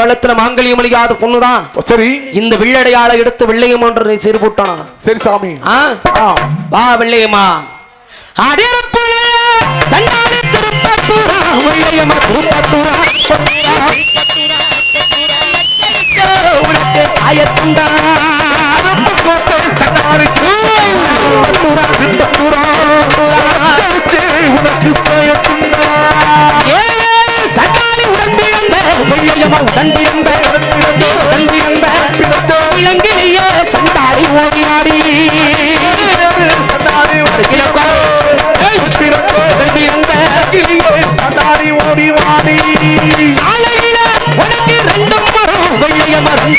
கழுத்துல மாங்கல்யம் அழியாத பொண்ணுதான். சரி. இந்த வெள்ளடையாள எடுத்து வெள்ளையம் என்று சிறு போட்டானா சரி சாமி. வா வெள்ளையம்மா. அடியரப்புல சண்டாளி திருப்பத்தூரா வெள்ளையம்மா திருப்பத்தூரா. உனக்கு சாயத்துண்டா. விலங்கிலேயே சண்டாடி ஓடினாடி சண்டாடி ஓடி வாடி சாலையில உனக்கு ரெண்டு மரம் வெள்ளைய மரம்?